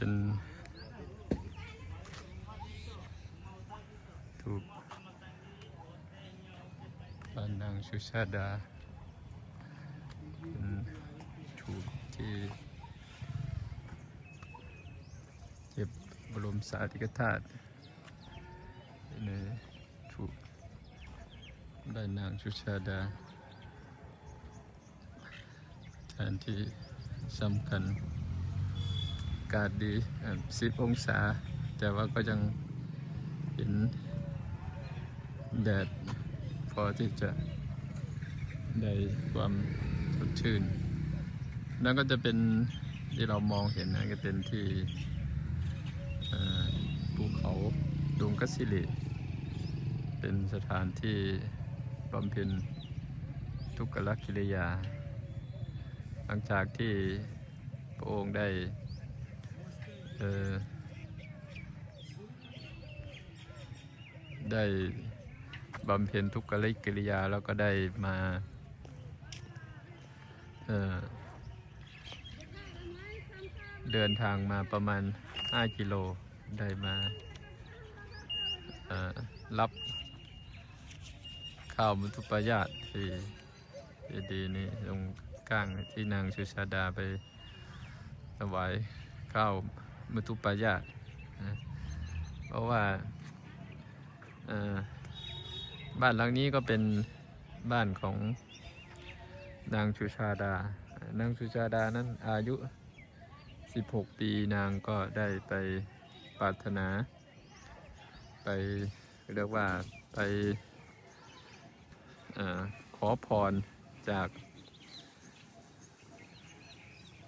เป็นถูกบ้านนางสุชาดา เป็นถูกที่เก็บบรมสาธิกธาตุในถูกบ้านนางสุชาดาสถานที่สำคัญากาศดีสิบองศา แต่ว่าก็ยังเห็นแดดพอที่จะได้ความสดชื่นนั่นก็จะเป็นที่เรามองเห็นนะก็เป็นที่ภูเขาดงกัสซิลิเป็นสถานที่บำเพ็ญทุกขลักิริยา หลังจากที่พระองค์ได้ เออได้บำเพ็ญทุกขลิกิริยาแล้วก็ได้มาเออเดินทางมาประมาณ 5 กิโลได้มาเออรับข้าวมุทุปยาตที่ดีนี่ตรงกลางที่นางสุชาดาไปถวายข้าว มุทุปายาตนะเพราะว่าบ้านหลังนี้ก็เป็นบ้านของนางชุชาดา นางชุชาดานั้นอายุ 16 ปีนางก็ได้ไปปรารถนา ไปเรียกว่าไปอขอพรจาก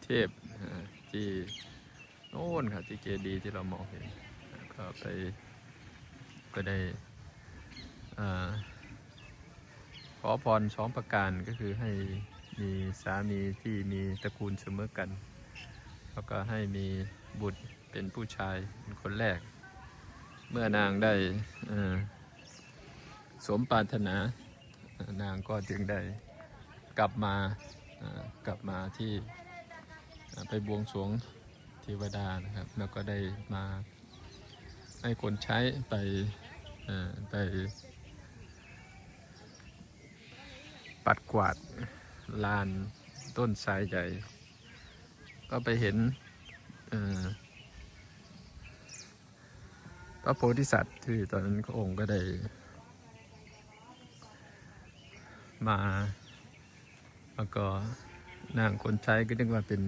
เทพที่ โน่นค่ะที่เจดีย์ที่เรามองเห็นก็ไปก็ได้ขอพรสองประการก็คือให้มีสามีที่มีตระกูลเสมอกัน แล้วก็ให้มีบุตรเป็นผู้ชายเป็นคนแรก เมื่อนางได้สมปรารถนานางก็จึงได้กลับมากลับมาที่ไปบวงสรวง ทวดานะครับ แล้วก็ได้มาให้คนใช้ไปไป ปัดกวาดลานต้นสายใหญ่ ก็ไปเห็นพระโพธิสัตว์ที่ตอนนั้นพระองค์ก็ได้ มาแล้วก็นางคนใช้ก็นึกว่าเป็น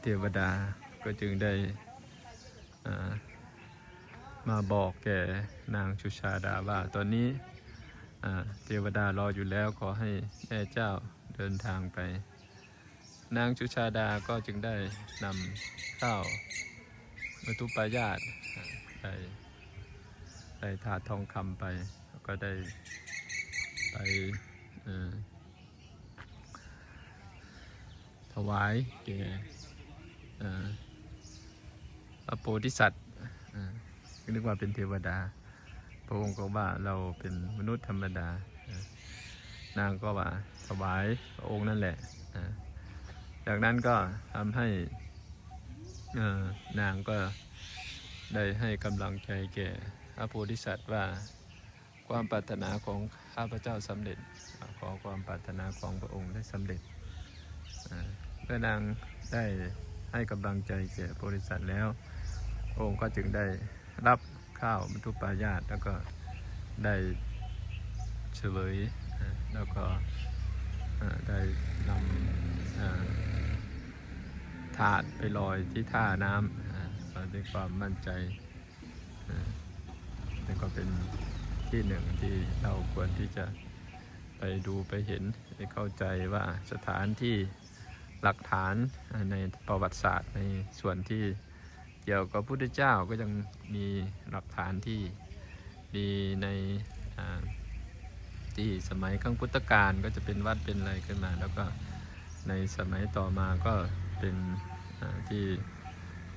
เทวดา ก็จึงได้มาบอกแก่นางชุชาดาว่า ตอนนี้เทวดารออยู่แล้วขอให้แม่เจ้าเดินทางไป นางชุชาดาก็จึงได้นำข้าวมัทุปายาตไปได้ถาดทองคำไป ก็ได้ไปถวายแก่ โพธิสัตว์อ่านึกว่าเป็นเทวดา พระองค์ก็ว่าเราเป็นมนุษย์ธรรมดา นางก็ว่าถวายพระองค์นั่นแหละ จากนั้นก็ทำให้นางก็ได้ให้กำลังใจแก่พระโพธิสัตว์ว่าความปรารถนาของข้าพเจ้าสำเร็จ ขอความปรารถนาของพระองค์ได้สำเร็จเมื่อนางได้ให้กำลังใจแก่บริษัทแล้ว พระองค์ก็จึงได้รับข้าวมัทุปายาตแล้วก็ได้เฉลยแล้วก็ได้นำถาดไปลอยที่ท่าน้ำอ่าด้วยความมั่นใจนี่ก็เป็นที่หนึ่งที่เราควรที่จะไปดูไปเห็นไปเข้าใจว่าสถานที่หลักฐานในประวัติศาสตร์ในส่วนที่ เกี่ยวกับพุทธเจ้าก็ยังมีหลักฐานที่มีในที่สมัยครั้งพุทธกาลก็จะเป็นวัดเป็นอะไรขึ้นมา แล้วก็ในสมัยต่อมาก็เป็นที่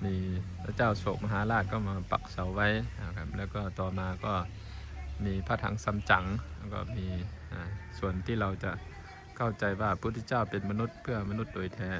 มีพระเจ้าโศกมหาราชก็มาปักเสาไว้นะครับแล้วก็ต่อมาก็มีพระถังซัมจั๋งแล้วก็มีส่วนที่เราจะเข้าใจว่าพุทธเจ้าเป็นมนุษย์เพื่อมนุษย์โดยแท้